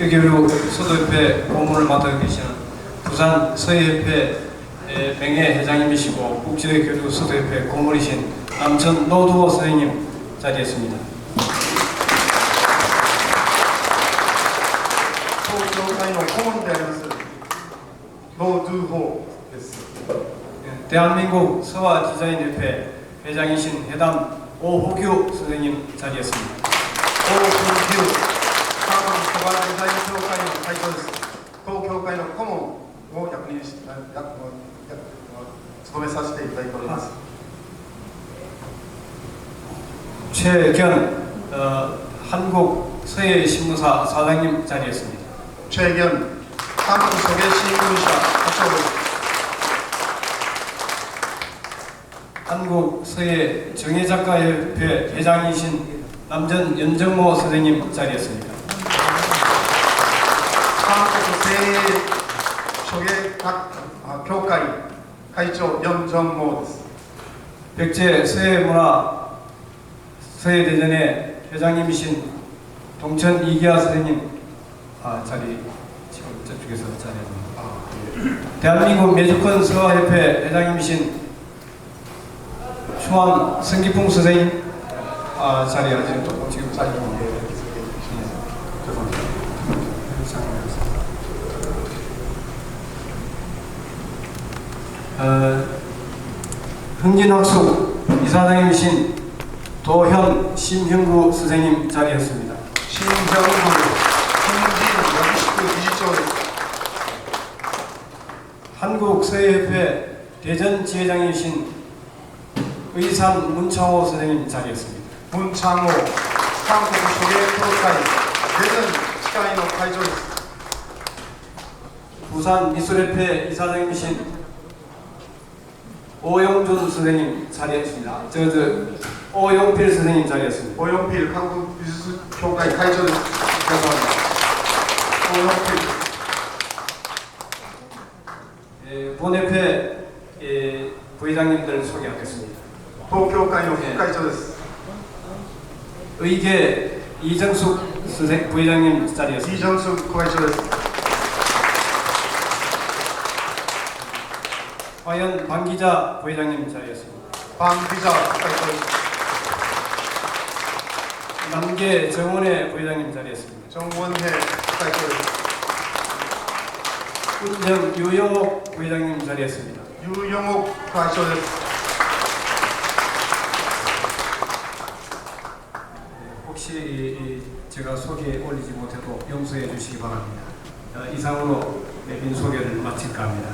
여교류 서도협회 고문을 맡아 계시는 부산 서해협회 맹예 회장님이시고 국제교류 서도협회 고문이신 남천 노두호 선생님 자리했습니다. 노두호 예, 대한민국 서화 디자인협회 회장이신 해담 오호규 선생님 자리했습니다. 오호규 ンビュー韓国ソバデザイン協会の会長です。当協会の顧問を役任しやや務めさせていただいております。 최견 어, 한국 서해신문사 사장님 자리했습니다. チェギョン韓国ソゲ新聞社課長です。 한국 서해 정예작가협회 회장이신 남전 연정모 선생님 자리했습니다. 韓国精鋭諸芸学あ協会会長ヨン・ジョン・モーです。 백제 서해문화 서해대전의 회장님이신 동천 이기아 선생님 아, 자리 지금 저쪽에서 자리합니다. 대한민국 매주권 서화협회 회장님이신 추한 성기풍 선생님 아, 자리하지 또 지금 자리 좀 죄송합니다. 어, 흥진학습 이사장님이신 도현 심형구 선생님 자리였습니다. 심형구 흥진 영식구 20조 한국서예협회 대전지회장이신 의산 문창호 선생님 자리였습니다. 문창호 한국 소개 프로파일 대전 샤이너 파이존 부산 미술협회 이사장이신 오영준 선생님 자리했습니다. 저, 저, 오영필 선생님 자리했습니다. 오영필 한국 미술총괄 카이존 대사입니다. 오영필. 예, 본협회 예, 부회장님들 소개하겠습니다. 도쿄가요 후카이존 예. 의계 이정숙 선생 부회장님 자리였습니다. 이정숙 부회장 과연 방기자 부회장님 자리였습니다. 방기자 부회장 남계 정원회 부회장님 자리였습니다. 정원회 부회장 운영 유영옥 부회장님 자리였습니다. 유영옥 부회장 혹시 이- 이 제가 소개 올리지 못해도 용서해 주시기 바랍니다. 어, 이상으로 내빈 소개를 마칠까 합니다.